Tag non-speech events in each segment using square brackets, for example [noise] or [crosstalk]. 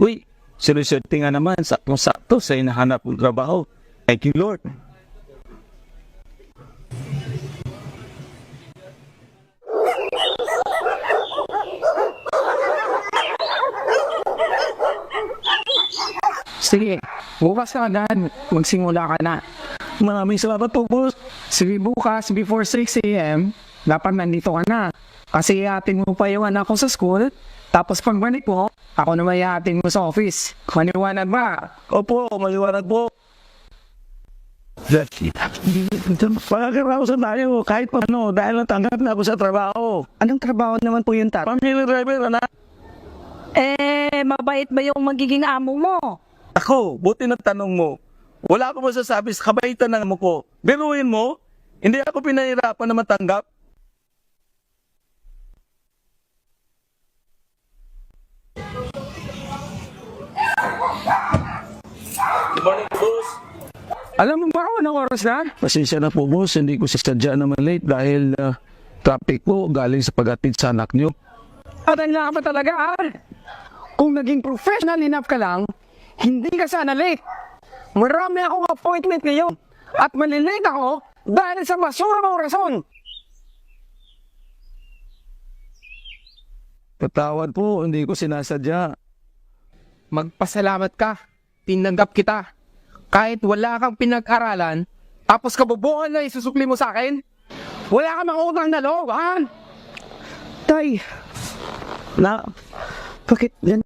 Uy, sinuswerte nga naman, saktong-sakto sa hinahanap kong trabaho. Thank you, Lord. Sige, bukas ka agad. Magsimula ka na. Maraming salamat po, boss. Sige, bukas before 6 a.m., dapat nandito ka na. Kasi iatin mo pa yung anak ko sa school. Tapos pagbalik mo, ako naman iatin mo sa office. Maniwanag ba? Opo, maliwanag po. Pagkakaraosan tayo kahit pa ano dahil natanggap na ako sa trabaho. Anong trabaho naman po yung tat? Family driver, anak. Eh, mabait ba yung magiging amo mo? Ako, buti na tanong mo. Wala ako masasabi sa kabaitan ng amo ko. Biruin mo, hindi ako pinahirapan na matanggap. Alam mo ba kung anong oras na? Pasensya na po, boss. Hindi ko sisadya naman late dahil ah, traffic po galing sa pag-atid sa anak niyo. At ang ka pa talaga, ah. Kung naging professional enough ka lang, hindi ka sana late. Marami akong appointment ngayon. At malilate ako dahil sa masura mong rason. Patawad po, hindi ko sinasadya. Magpasalamat ka. Tinanggap kita. Kahit wala kang pinag-aralan, tapos kabubuhan na isusukli mo sa akin, wala ka utang na loob, ha? Tay, Na, bakit yan?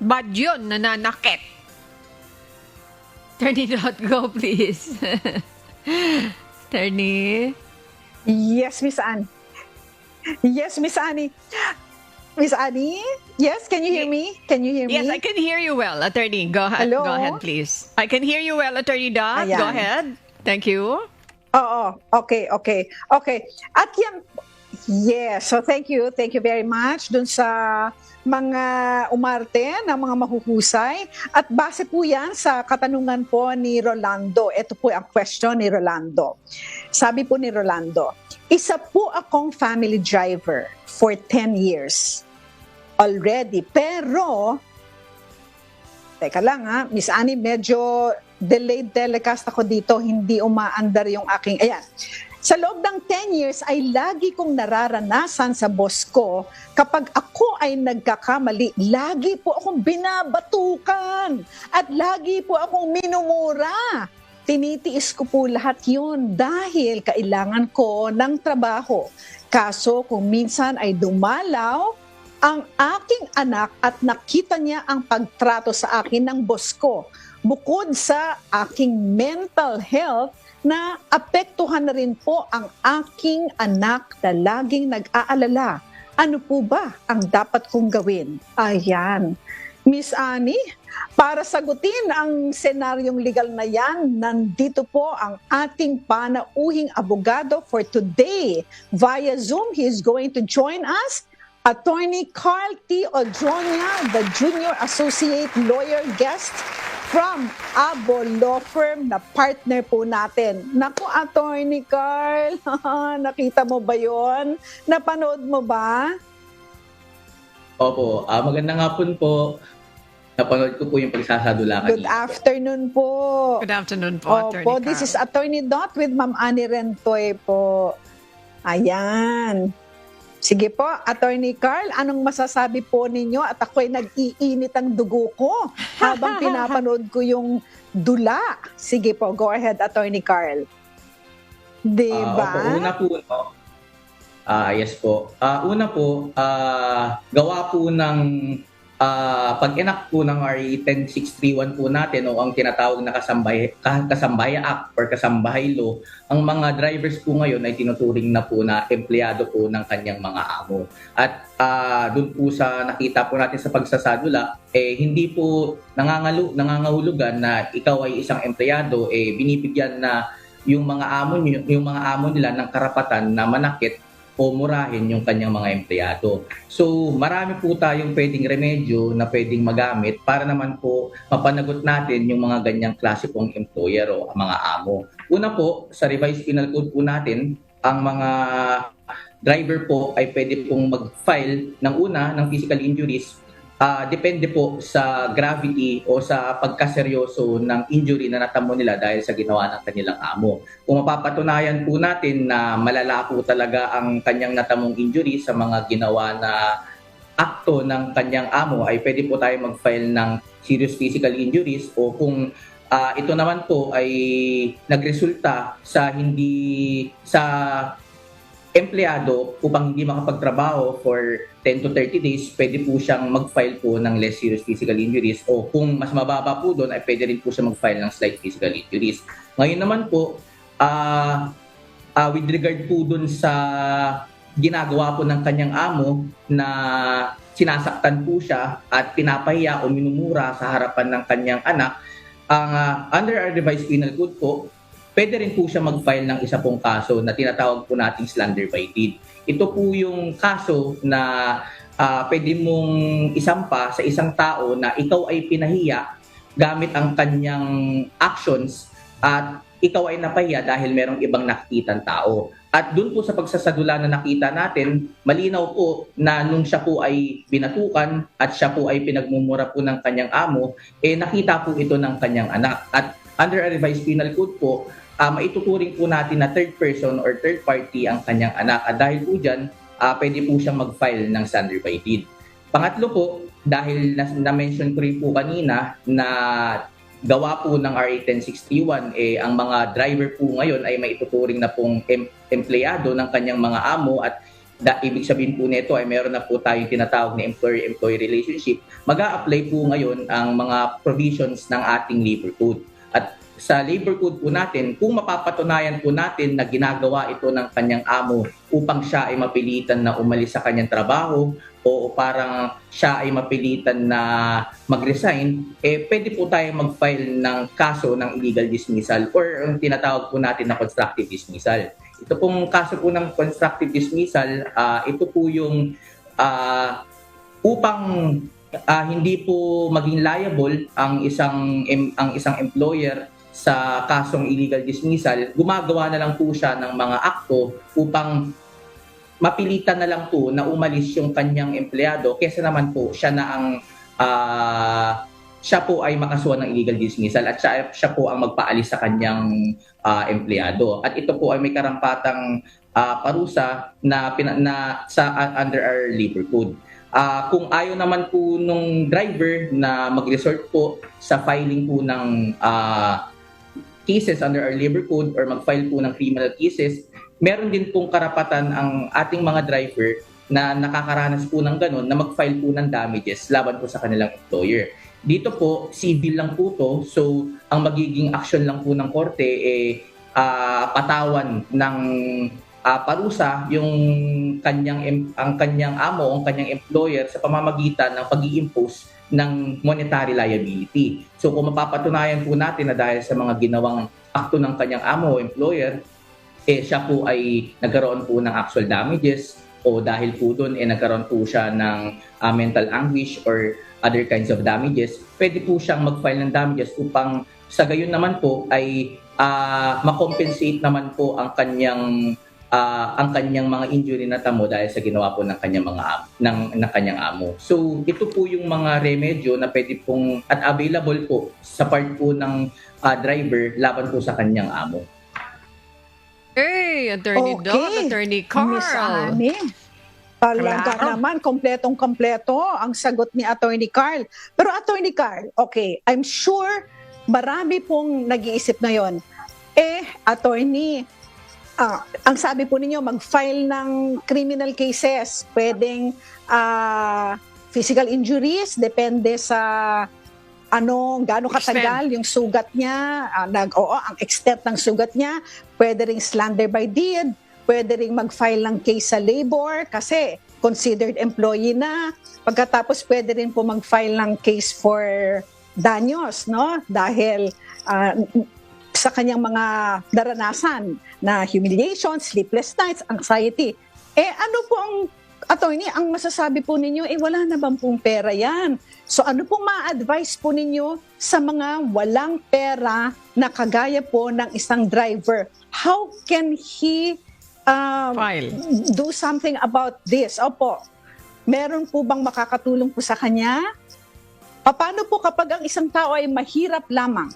Bad yun, nananakit. Attorney.go, please. [laughs] Attorney. Yes, Miss Anne. Yes, Miss Annie. Miss Annie? Yes, can you hear me? Can you hear Yes, me? I can hear you well. Attorney, go ahead. Hello? Go ahead, please. I can hear you well, Attorney Dot. Go ahead. Thank you. Oo, okay, okay. Okay. At yan, yes, so thank you, thank you very much dun sa mga umarte na mga mahuhusay. At base po yan sa katanungan po ni Rolando. Ito po ang question ni Rolando. Sabi po ni Rolando, isa po akong family driver for 10 years already. Pero, teka lang ha, Miss Annie, medyo delayed telecast ako dito, hindi umaandar yung aking, ayan. Sa loob ng 10 years ay lagi kong nararanasan sa boss ko kapag ako ay nagkakamali, lagi po akong binabatukan at lagi po akong minumura. Tinitiis ko po lahat yun dahil kailangan ko ng trabaho. Kaso kung minsan ay dumalaw ang aking anak at nakita niya ang pagtrato sa akin ng boss ko. Bukod sa aking mental health, na apektuhan na rin po ang aking anak na laging nag-aalala. Ano po ba ang dapat kong gawin? Ayan. Miss Annie, para sagutin ang senaryong legal na yan, nandito po ang ating panauhing abogado for today. Via Zoom, he is going to join us. Attorney Carl T. Odronia, the Junior Associate Lawyer Guest from Abo Law Firm na partner po natin. Naku, Attorney Carl, [laughs] nakita mo ba yon? Napanood mo ba? Opo, ah, magandang hapon po. Napanood ko po yung pagsasadula Good kanina. afternoon po. Good afternoon po, Attorney Opo, this Carl. is Attorney Dot with Ma'am Annie Rentoy po. Ayan. Sige po, Attorney Carl, anong masasabi po ninyo? At ako'y nag-iinit ang dugo ko [laughs] habang pinapanood ko yung dula. Sige po, go ahead, Attorney Carl. Diba? Ah, opo, una po, no? Ah, yes po. Ah, una po, ah, gawa po ng ah, pag-enact po ng RA 10631 po natin o ang tinatawag na kasambay, ka- Kasambaya Act or Kasambahay Law, ang mga drivers po ngayon ay tinuturing na po na empleyado po ng kanyang mga amo. At ah, doon po sa nakita po natin sa pagsasadula, eh hindi po nangangalu, nangangahulugan na ikaw ay isang empleyado, eh binibigyan na yung mga amo niyo, yung mga amo nila ng karapatan na manakit o murahin yung kanyang mga empleyado. So, marami po tayong pwedeng remedyo na pwedeng magamit para naman po mapanagot natin yung mga ganyang klase pong employer o mga amo. Una po, sa revised penal code po natin, ang mga driver po ay pwede pong mag-file ng una ng physical injuries Ah, depende po sa gravity o sa pagkaseryoso ng injury na natamo nila dahil sa ginawa ng kanilang amo. Kung mapapatunayan po natin na malala po talaga ang kanyang natamong injury sa mga ginawa na akto ng kanyang amo ay pwede po tayo mag-file ng serious physical injuries o kung ah, ito naman po ay nagresulta sa hindi sa empleyado upang hindi makapagtrabaho for 10 to 30 days, pwede po siyang mag-file po ng less serious physical injuries o kung mas mababa po doon ay pwede rin po siya mag-file ng slight physical injuries. Ngayon naman po, ah ah, with regard po doon sa ginagawa po ng kanyang amo na sinasaktan po siya at pinapahiya o minumura sa harapan ng kanyang anak, ang ah, under our revised penal code po, pwede rin po siya mag-file ng isa pong kaso na tinatawag po nating slander by deed. Ito po yung kaso na ah, pwede mong isampa sa isang tao na ikaw ay pinahiya gamit ang kanyang actions at ikaw ay napahiya dahil merong ibang nakitang tao. At doon po sa pagsasadula na nakita natin, malinaw po na nung siya po ay binatukan at siya po ay pinagmumura po ng kanyang amo, eh nakita po ito ng kanyang anak. At under a revised penal code po, ah, maituturing po natin na third person or third party ang kanyang anak. At dahil po dyan, ah, pwede po siyang mag-file ng slander by deed. Pangatlo po, dahil na- na-mention ko rin po kanina na gawa po ng RA 10631, eh, ang mga driver po ngayon ay maituturing na pong em- empleyado ng kanyang mga amo at da, ibig sabihin po nito ay meron na po tayong tinatawag na employer-employee relationship. mag apply po ngayon ang mga provisions ng ating labor code. At sa labor code po natin, kung mapapatunayan po natin na ginagawa ito ng kanyang amo upang siya ay mapilitan na umalis sa kanyang trabaho o parang siya ay mapilitan na mag-resign, eh pwede po tayo mag-file ng kaso ng illegal dismissal or ang tinatawag po natin na constructive dismissal. Ito pong kaso po ng constructive dismissal, ah, ito po yung ah, upang ah, hindi po maging liable ang isang em- ang isang employer sa kasong illegal dismissal, gumagawa na lang po siya ng mga akto upang mapilitan na lang po na umalis yung kanyang empleyado kesa naman po siya na ang ah, siya po ay makasuhan ng illegal dismissal at siya, siya po ang magpaalis sa kanyang ah, empleyado. At ito po ay may karampatang ah, parusa na, pina- na sa uh, under our labor code. Ah, kung ayaw naman po nung driver na mag-resort po sa filing po ng ah, cases under our labor code or mag-file po ng criminal cases, meron din pong karapatan ang ating mga driver na nakakaranas po ng ganun na mag-file po ng damages laban po sa kanilang employer. Dito po, civil lang po to. So, ang magiging action lang po ng korte eh ah, patawan ng ah, parusa yung kanyang ang kanyang amo, ang kanyang employer sa pamamagitan ng pag-i-impose ng monetary liability. So kung mapapatunayan po natin na dahil sa mga ginawang akto ng kanyang amo o employer, eh siya po ay nagkaroon po ng actual damages o dahil po doon eh nagkaroon po siya ng ah, mental anguish or other kinds of damages, pwede po siyang mag-file ng damages upang sa gayon naman po ay ah, makompensate naman po ang kanyang ah, ang kanyang mga injury na tamo dahil sa ginawa po ng kanyang mga am- ng, ng kanyang amo. So ito po yung mga remedyo na pwede pong at available po sa part po ng ah, driver laban po sa kanyang amo. Hey, Attorney Dot, Attorney Carl. Miss Annie. Talaga Claro. naman, kompletong-kompleto ang sagot ni Attorney Carl. Pero Attorney Carl, okay, I'm sure marami pong nag-iisip ngayon. Eh, Attorney, ah, ang sabi po ninyo, mag-file ng criminal cases. Pwedeng ah, physical injuries, depende sa ano, gaano katagal yung sugat niya, ah, nag, oo, ang extent ng sugat niya, pwede ring slander by deed, pwede ring mag-file ng case sa labor kasi considered employee na. Pagkatapos pwede rin po mag-file ng case for danyos, no? Dahil ah, sa kanyang mga naranasan na humiliation, sleepless nights, anxiety. Eh ano po ang attorney, ang masasabi po ninyo, eh wala na bang pong pera yan? So ano pong ma-advise po ninyo sa mga walang pera na kagaya po ng isang driver? How can he um, File. do something about this? Opo. Meron po bang makakatulong po sa kanya? Paano po kapag ang isang tao ay mahirap lamang?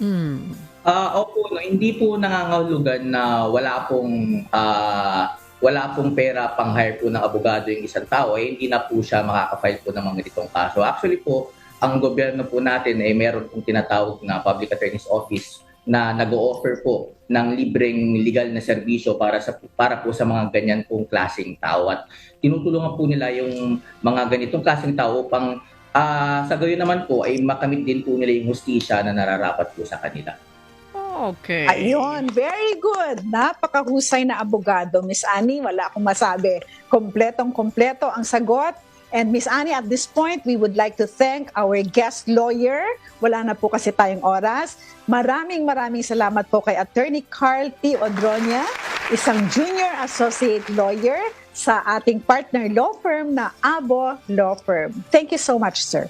Hmm. Ah, opo, no, hindi po nangangahulugan na wala pong ah, wala pong pera pang hire po ng abogado yung isang tao, eh, hindi na po siya makaka-file po ng mga ganitong kaso. Actually po, ang gobyerno po natin ay meron pong tinatawag na Public Attorney's Office na nag-o-offer po ng libreng legal na serbisyo para sa para po sa mga ganyan pong klaseng tao at tinutulungan po nila yung mga ganitong klaseng tao upang ah, sa gayon naman po ay makamit din po nila yung hustisya na nararapat po sa kanila. Okay. Ayun, very good. Napakahusay na abogado. Miss Annie, wala akong masabi. Kompletong-kompleto ang sagot. And Miss Annie, at this point, we would like to thank our guest lawyer. Wala na po kasi tayong oras. Maraming maraming salamat po kay Attorney Carl T. Odronia, isang junior associate lawyer sa ating partner law firm na Abo Law Firm. Thank you so much, sir.